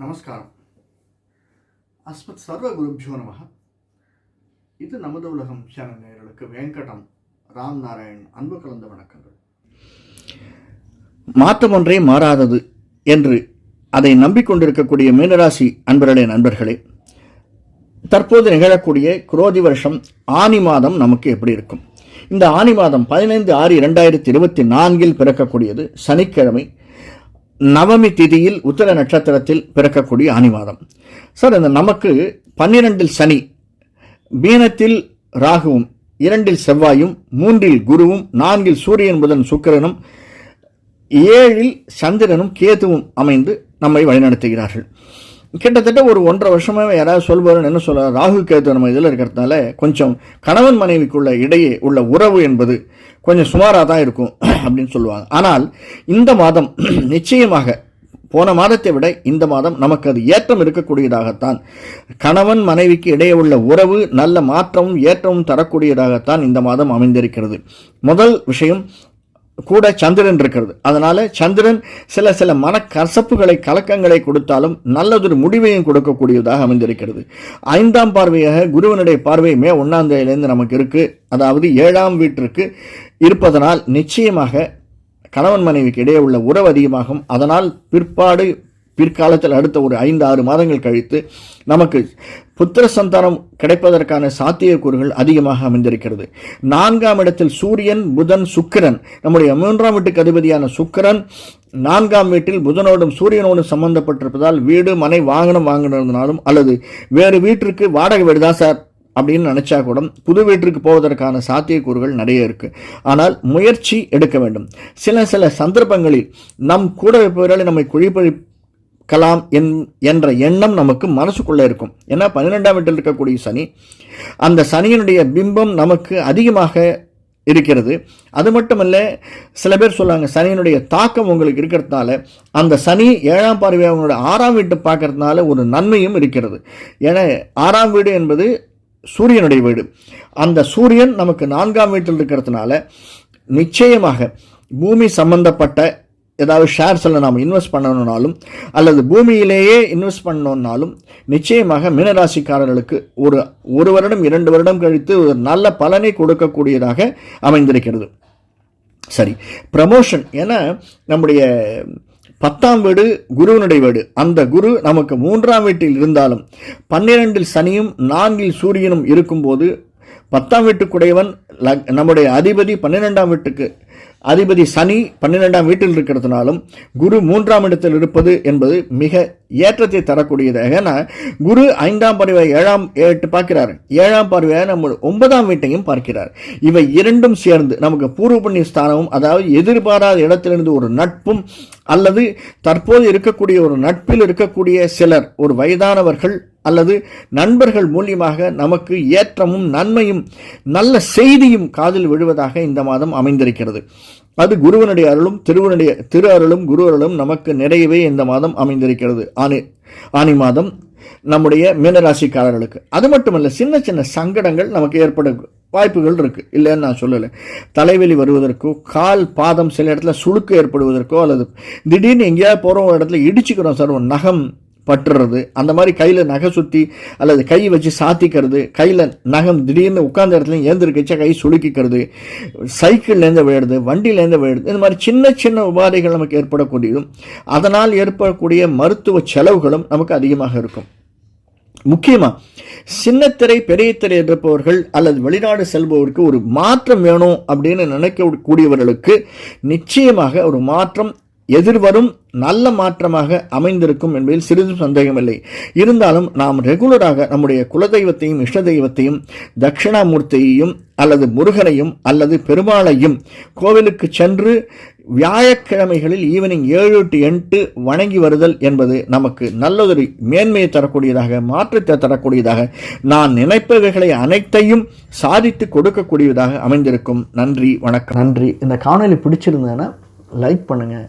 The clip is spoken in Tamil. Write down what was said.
நமஸ்காரம். அஸ்மத் சர்வ குருபியோ நமக இது நமது உலகம் சேனல் நேயர்களுக்கு வெங்கடம் ராம் நாராயண் அன்பு கலந்த வணக்கங்கள். மாற்றம் ஒன்றே மாறாதது என்று அதை நம்பிக்கொண்டிருக்கக்கூடிய மீனராசி அன்பர்களே நண்பர்களே தற்போது நிகழக்கூடிய குரோதி வருஷம் ஆனி மாதம் நமக்கு எப்படி இருக்கும்? இந்த ஆனி மாதம் பதினைந்து ஆறு இரண்டாயிரத்தி இருபத்தி நான்கில் பிறக்கக்கூடியது சனிக்கிழமை. நவமி திதியில் உத்தர நட்சத்திரத்தில் பிறக்கக்கூடிய ஆணிவாதம். சார் இந்த நமக்கு பன்னிரெண்டில் சனி மீனத்தில் ராகுவும் இரண்டில் செவ்வாயும் மூன்றில் குருவும் நான்கில் சூரியன் புதன் சுக்கிரனும் ஏழில் சந்திரனும் கேதுவும் அமைந்து நம்மை வழிநடத்துகிறார்கள். கிட்டத்தட்ட ஒரு ஒன்றரை வருஷமாகவே யாராவது சொல்பவர்கள் என்ன சொல்ல ராகு கேது நம்ம இதில் இருக்கிறதுனால கொஞ்சம் கணவன் மனைவிக்குள்ள இடையே உள்ள உறவு என்பது கொஞ்சம் சுமாராக தான் இருக்கும் அப்படின்னு சொல்லுவாங்க. ஆனால் இந்த மாதம் நிச்சயமாக போன மாதத்தை விட இந்த மாதம் நமக்கு அது ஏற்றம் இருக்கக்கூடியதாகத்தான். கணவன் மனைவிக்கு இடையே உள்ள உறவு நல்ல மாற்றமும் ஏற்றமும் தரக்கூடியதாகத்தான் இந்த மாதம் அமைந்திருக்கிறது. முதல் விஷயம் கூட சந்திரன் இருக்கிறது. அதனால் சந்திரன் சில சில மனக்கசப்புகளை கலக்கங்களை கொடுத்தாலும் நல்லதொரு முடிவையும் கொடுக்கக்கூடியதாக அமைந்திருக்கிறது. ஐந்தாம் பார்வையாக குருவனுடைய பார்வை மே ஒன்றாம் தேதியிலேருந்து நமக்கு இருக்குது அதாவது ஏழாம் வீட்டிற்கு இருப்பதனால் நிச்சயமாக கணவன் மனைவிக்கு இடையே உள்ள உறவு அதிகமாகும். அதனால் பிற்பாடு பிற்காலத்தில் அடுத்த ஒரு ஐந்து ஆறு மாதங்கள் கழித்து நமக்கு புத்திர சந்தானம் கிடைப்பதற்கான சாத்தியக்கூறுகள் அதிகமாக அமைந்திருக்கிறது. நான்காம் இடத்தில் சூரியன் புதன் சுக்கிரன். நம்முடைய மூன்றாம் வீட்டுக்கு அதிபதியான சுக்கிரன் நான்காம் வீட்டில் புதனோடும் சூரியனோடும் சம்பந்தப்பட்டிருப்பதால் வீடு மனை வாகனம் வாங்கினதுனாலும் அல்லது வேறு வீட்டிற்கு வாடகை வீடுதான் சார் அப்படின்னு நினைச்சா கூட புது வீட்டிற்கு போவதற்கான சாத்தியக்கூறுகள் நிறைய இருக்கு. ஆனால் முயற்சி எடுக்க வேண்டும். சில சில சந்தர்ப்பங்களில் நம் கூட இருப்பவர்களை நம்மை குழிப்பழி கலாம் என் என்ற எண்ணம் நமக்கு மனசுக்குள்ளே இருக்கும். ஏன்னா பன்னிரெண்டாம் வீட்டில் இருக்கக்கூடிய சனி அந்த சனியினுடைய பிம்பம் நமக்கு அதிகமாக இருக்கிறது. அது மட்டுமல்ல சில பேர் சொல்லுவாங்க சனியினுடைய தாக்கம் உங்களுக்கு இருக்கிறதுனால அந்த சனி ஏழாம் பார்வை அவங்களோட ஆறாம் வீட்டை பார்க்கறதுனால ஒரு நன்மையும் இருக்கிறது. ஏன்னா ஆறாம் வீடு என்பது சூரியனுடைய வீடு. அந்த சூரியன் நமக்கு நான்காம் வீட்டில் இருக்கிறதுனால நிச்சயமாக பூமி சம்பந்தப்பட்ட ஏதாவது ஷேர்ஸில் நாம் இன்வெஸ்ட் பண்ணணுன்னாலும் அல்லது பூமியிலேயே இன்வெஸ்ட் பண்ணணுன்னாலும் நிச்சயமாக மீனராசிக்காரர்களுக்கு ஒரு ஒரு வருடம் இரண்டு வருடம் கழித்து ஒரு நல்ல பலனை கொடுக்கக்கூடியதாக அமைந்திருக்கிறது. சரி ப்ரமோஷன் ஏன்னா நம்முடைய பத்தாம் வீடு குருவனுடைய வீடு. அந்த குரு நமக்கு மூன்றாம் வீட்டில் இருந்தாலும் பன்னிரெண்டில் சனியும் நான்கில் சூரியனும் இருக்கும்போது பத்தாம் வீட்டுக்குடையவன் நம்முடைய அதிபதி பன்னிரெண்டாம் வீட்டுக்கு அதிபதி சனி பன்னிரெண்டாம் வீட்டில் இருக்கிறதுனாலும் குரு மூன்றாம் இடத்தில் இருப்பது என்பது மிக ஏற்றத்தை தரக்கூடியது. ஏன்னா குரு ஐந்தாம் பார்வை ஏழாம் எட்டு பார்க்கிறார். ஏழாம் பார்வையாக நம்ம ஒன்பதாம் வீட்டையும் பார்க்கிறார். இவை இரண்டும் சேர்ந்து நமக்கு பூர்வ புண்ணிய ஸ்தானமும் அதாவது எதிர்பாராத இடத்திலிருந்து ஒரு நட்பும் அல்லது தற்போது இருக்கக்கூடிய ஒரு நட்பில் இருக்கக்கூடிய சிலர் ஒரு வயதானவர்கள் அல்லது நண்பர்கள் மூலியமாக நமக்கு ஏற்றமும் நன்மையும் நல்ல செய்தியும் காதில் விழுவதாக இந்த மாதம் அமைந்திருக்கிறது. அது குருவனுடைய அருளும் திருவனுடைய திரு அருளும் குரு அருளும் நமக்கு நிறையவே இந்த மாதம் அமைந்திருக்கிறது. ஆனி ஆனி மாதம் நம்முடைய மீனராசிக்காரர்களுக்கு. அது மட்டுமல்ல சின்ன சின்ன சங்கடங்கள் நமக்கு ஏற்பட வாய்ப்புகள் இருக்குது இல்லைன்னு நான் சொல்லலை. தலைவலி வருவதற்கோ கால் பாதம் சில இடத்துல சுழுக்கு ஏற்படுவதற்கோ அல்லது திடீர்னு எங்கேயாவது போகிற ஒரு இடத்துல இடிச்சுக்கிறோம் சார் ஒரு நகம் பட்டுறது அந்த மாதிரி கையில் நகை சுற்றி அல்லது கை வச்சு சாத்திக்கிறது கையில் நகம் திடீர்னு உட்காந்த இடத்துல ஏந்திருக்கச்சா கை சுளுக்கிக்கிறது சைக்கிள்லேருந்து விழுது வண்டியிலேருந்து விழுது இந்த மாதிரி சின்ன சின்ன உபாதைகள் நமக்கு ஏற்படக்கூடியதும் அதனால் ஏற்படக்கூடிய மருத்துவ செலவுகளும் நமக்கு அதிகமாக இருக்கும். முக்கியமாக சின்னத்திரை பெரிய திரை இருப்பவர்கள் அல்லது வெளிநாடு செல்பவருக்கு ஒரு மாற்றம் வேணும் அப்படின்னு நினைக்கக்கூடியவர்களுக்கு நிச்சயமாக ஒரு மாற்றம் எதிர்வரும் நல்ல மாற்றமாக அமைந்திருக்கும் என்பதில் சிறிதும் சந்தேகமில்லை. இருந்தாலும் நாம் ரெகுலராக நம்முடைய குலதெய்வத்தையும் இஷ்ட தெய்வத்தையும் தட்சிணாமூர்த்தியையும் அல்லது முருகனையும் அல்லது பெருமாளையும் கோவிலுக்கு சென்று வியாழக்கிழமைகளில் ஈவினிங் ஏழு டு எட்டு வணங்கி வருதல் என்பது நமக்கு நல்லதொரு மேன்மையை தரக்கூடியதாக மாற்றத்தை தரக்கூடியதாக நான் நினைப்பவைகளை அனைத்தையும் சாதித்து கொடுக்கக்கூடியதாக அமைந்திருக்கும். நன்றி வணக்கம். நன்றி. இந்த காணொலி பிடிச்சிருந்தேன்னா லைக் பண்ணுங்கள்